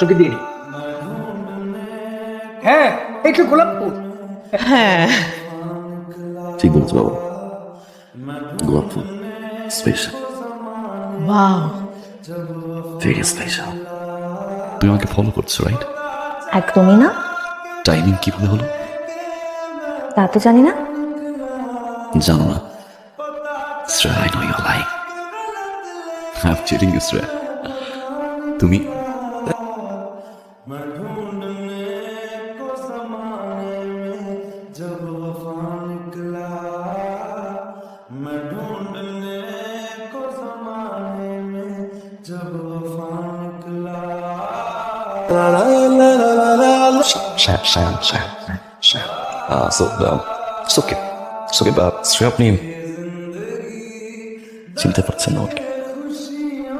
তোকে দিয়ে দিই। হ্যাঁ একটু গোলাপ ফুল। হ্যাঁ। ঠিক বলছো বাবা। গোলাপ ফুল স্পেশাল ওয়াও ভেরি স্পেশাল তুমি আমাকে ফলো করছ রাইট একদমই না। টাইমিং কীভাবে হলো? তা তো জানি না। জানো না। Shreya I know you lying I am cheating you Shreya তুমি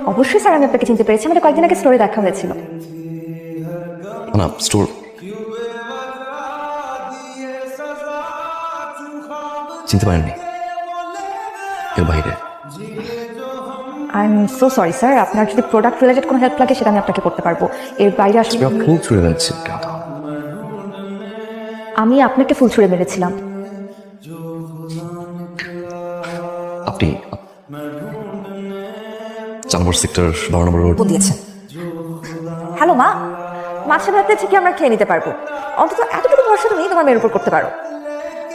অবশ্যই স্যার, আমি আপনাকে চিনতে পেরেছি। আমাদের কয়েকদিন আগে স্টোরি দেখা হয়েছিল। চিনতে পারেননি। এর বাইরে। I am so sorry sir আপনার যদি প্রোডাক্ট রিলেটেড কোনো হেল্প লাগে সেটা আমি আপনাকে করতে পারব। এর বাইরে আসলে ফুল ছুড়ে যাচ্ছে আমি আপনাকে ফুল ছুঁড়ে মেরেছিলাম। আপনি চার নম্বর সেক্টর বারো নম্বর রোড দিয়েছেন হ্যালো মা। মাছের ভাতে ঠিকই আমরা খেয়ে নিতে পারব। অন্তত এতটুকু ভরসা তুমি তোমার মেয়ের উপর করতে পারো।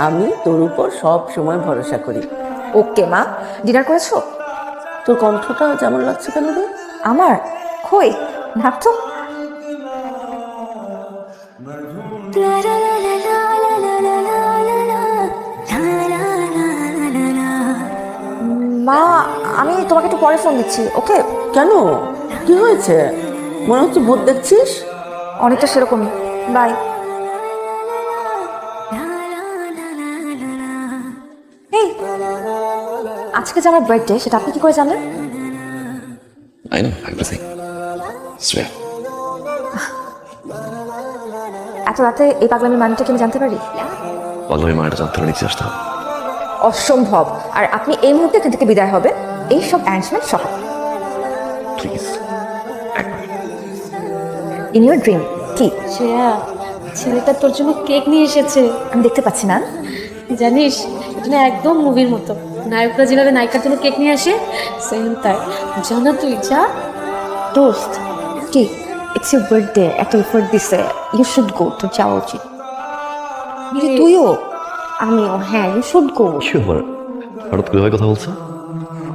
আমি তোর উপর সব সময় ভরসা করি। ওকে মা। ডিনার করেছ? তোর কণ্ঠটা যেমন লাগছে কেন রে? আমার? কই? না তো। মা আমি তোমাকে একটু পরে ফোন দিচ্ছি ওকে? কেন? কি হয়েছে? মনে হচ্ছে ভূত দেখছিস? অনেকটা সেরকমই। বাই আজকে যে আমার বার্থডে সেটা আপনি কি করে জানলেন? আই নো এভরিথিং শ্রেয়া এত রাতে এই পাগলামি মানেটা কি আমি জানতে পারি? পাগলামি মায়ের জানতে হলে নিচে আসতে হবে। অসম্ভব। আর আপনি এই মুহূর্তে এখান থেকে বিদায় হবে এই সব অ্যারেঞ্জমেন্ট সহ। প্লিজ ইন ইউর ড্রিম কি? শ্রেয়া ছেলেটা তোর জন্য কেক নিয়ে এসেছে। আমি দেখতে পাচ্ছি না। জানিস এটা না একদম মুভির মতো। নায়করা যেভাবে নায়িকার জন্য কেক নিয়ে আসে সেম তাই। জানা তুই যা। দোস্ত কি ইটস ইউর বার্থডে এত এফোর্ট দিছে। ইউ শুড গো তো যাওয়া উচিত তুইও? আমিও হ্যাঁ ইউ শুড গো ব্যাপার হঠাৎ করে কথা বলছো?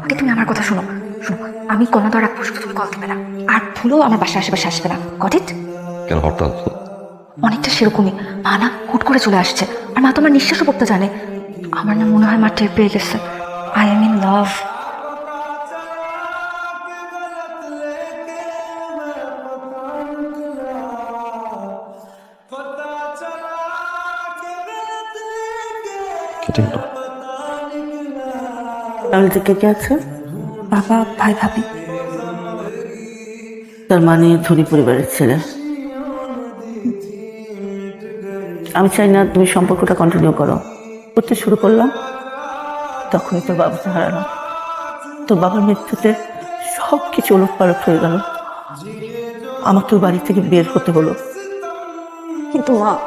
আগে তুমি আমার কথা শোনো। শোনো আমি কোনো রাখ পর্যন্ত তুমি কল দিবে না আর ভুলেও আমার বাসার আশেপাশে আসবে না। গট ইট কেন হঠাৎ অনেকটা সেরকমই। মা না হুট করে চলে আসছে। আর মা তো আমার নিঃশ্বাসও করতে জানে। আমার না মনে হয় মা টের পেয়ে গেছে। ইন লাভ কেটে গেল ফ্যামিলিতে কে কে আছে? বাবা ভাই ভাবি। তার মানে ধনী পরিবারের ছেলে। আমি চাই না তুমি সম্পর্কটা কন্টিনিউ করো। করতে শুরু করলাম। তখনই তোর বাবাকে হারালাম তোর বাবার মৃত্যুতে সব কিছু ওলট পালট হয়ে গেল। আমাকে বাড়ি থেকে বের হতে হলো। কিন্তু মা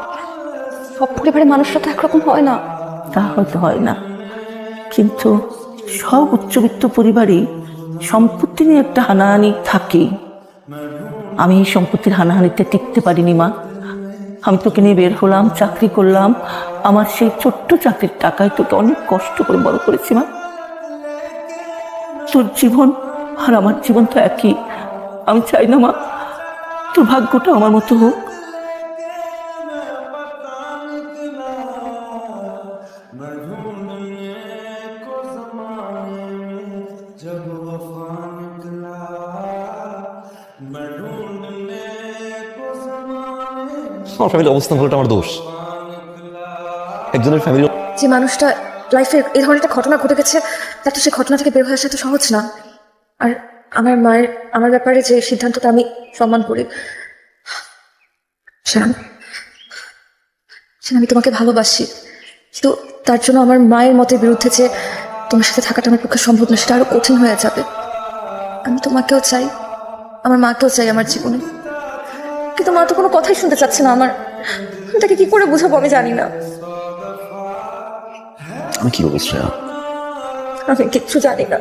সব পরিবারের মানুষরা তো একরকম হয় না। তা হয়তো হয় না। কিন্তু সব উচ্চবিত্ত পরিবারই সম্পত্তি নিয়ে একটা হানাহানি থাকে। আমি এই সম্পত্তির হানাহানিতে টিকতে পারিনি মা। আমি তোকে নিয়ে বের হলাম, চাকরি করলাম। আমার সেই ছোট্ট চাকরির টাকায় তোকে অনেক কষ্ট করে বড় করেছি, মা। তোর জীবন আর আমার জীবন তো একই। আমি চাই না, মা, তোর ভাগ্যটা আমার মতো হোক। আমার ফ্যামিলি অবস্থান হলো আমার দোষ। একজনের ফ্যামিলি যে মানুষটা লাইফে এই ধরনের একটা ঘটনা ঘটে গেছে তার তো সেই ঘটনা থেকে বের হয়ে আসা এত সহজ না। আর আমার মায়ের আমার ব্যাপারে যে সিদ্ধান্তটা আমি সম্মান করি শ্যাম শ্যাম, আমি তোমাকে ভালোবাসি। কিন্তু তার জন্য আমার মায়ের মতের বিরুদ্ধে যে তোমার সাথে থাকাটা আমার পক্ষে সম্ভব না সেটা আরও কঠিন হয়ে যাবে। আমি তোমাকেও চাই আমার মাকেও চাই আমার জীবনে। কিন্তু মা তো কোনো কথাই শুনতে চাচ্ছে না আমার? তাকে কি করে বুঝাবো আমি জানি না। আমি কি বলব শ্রেয়া? আমি কিচ্ছু জানি না।